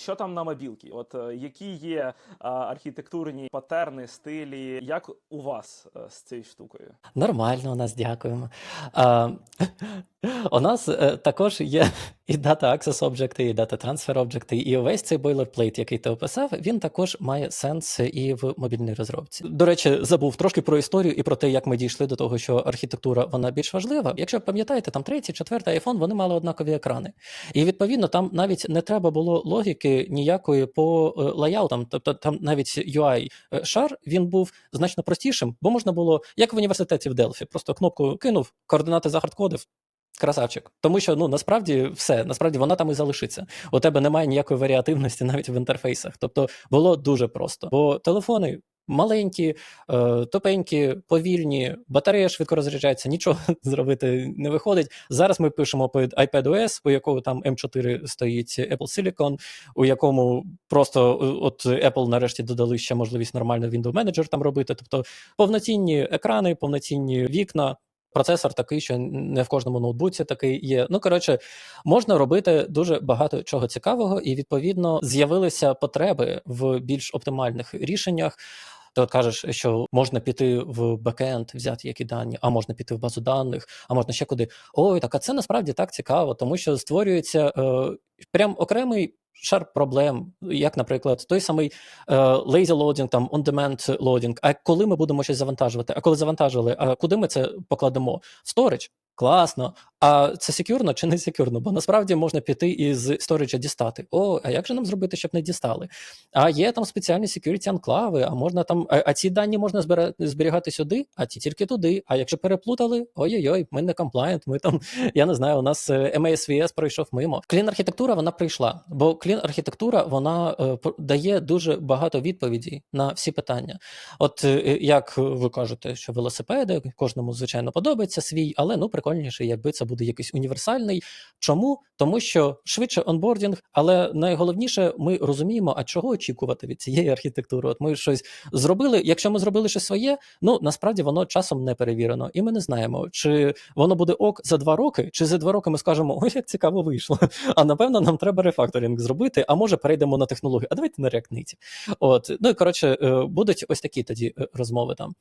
Що там на мобілці? От е, які є а, архітектурні патерни, стилі? Як у вас а, з цією штукою? Нормально у нас дякуємо. А, у нас е, також є і Data Access об'єкти, і Data Transfer об'єкти, і увесь цей бойлерплейт, який ти описав, він також має сенс і в мобільній розробці. До речі, забув трошки про історію і про те, як ми дійшли до того, що архітектура вона більш важлива. Якщо пам'ятаєте, там третій, четвертий iPhone, вони мали однакові екрани. І відповідно там навіть не треба було логіки ніякої по е, лайаутам. Тобто там навіть UI е, шар він був значно простішим, бо можна було, як в університеті в Делфі, просто кнопку кинув, координати захардкодив. Красавчик, тому що ну насправді все насправді вона там і залишиться. У тебе немає ніякої варіативності навіть в інтерфейсах. Тобто було дуже просто. Бо телефони маленькі, е, топенькі, повільні, батарея швидко розряджається, нічого зробити не виходить. Зараз ми пишемо під iPadOS, у якого там M4 стоїть Apple Silicon, у якому просто е, от Apple нарешті додали ще можливість нормально Windows Manager там робити. Тобто повноцінні екрани, повноцінні вікна. Процесор такий, що не в кожному ноутбуці такий є. Ну коротше, можна робити дуже багато чого цікавого, і відповідно з'явилися потреби в більш оптимальних рішеннях. Ти от кажеш, що можна піти в бекенд, взяти які дані, а можна піти в базу даних, а можна ще куди. Ой, так а це насправді так цікаво, тому що створюється е, прям окремий шар проблем, як, наприклад, той самий е, lazy loading, там on-demand loading. А коли ми будемо щось завантажувати? А коли завантажили, а куди ми це покладемо? В storage? Класно. А це секюрно чи не секюрно? Бо насправді можна піти із сториджа дістати. О, а як же нам зробити, щоб не дістали? А є там спеціальні security анклави, а можна там, а, а ці дані можна збира- зберігати сюди, а ті тільки туди. А якщо переплутали, ой-ой-ой, ми не комплаєнт, ми там, я не знаю, у нас е, MASVS пройшов мимо. Клін архітектура вона прийшла, бо клін архітектура вона е, дає дуже багато відповідей на всі питання. От е, як ви кажете, що велосипеди кожному звичайно подобається свій, але ну прикольніше, якби це буде якийсь універсальний. Чому? Тому що швидше онбордінг, але найголовніше, ми розуміємо, а чого очікувати від цієї архітектури. От ми щось зробили. Якщо ми зробили щось своє, ну насправді воно часом не перевірено, і ми не знаємо, чи воно буде ок за два роки, чи за два роки ми скажемо, ой, як цікаво вийшло. А напевно, нам треба рефакторинг зробити. А може перейдемо на технологію. А давайте на Native. От ну і коротше, е, будуть ось такі тоді е, розмови там.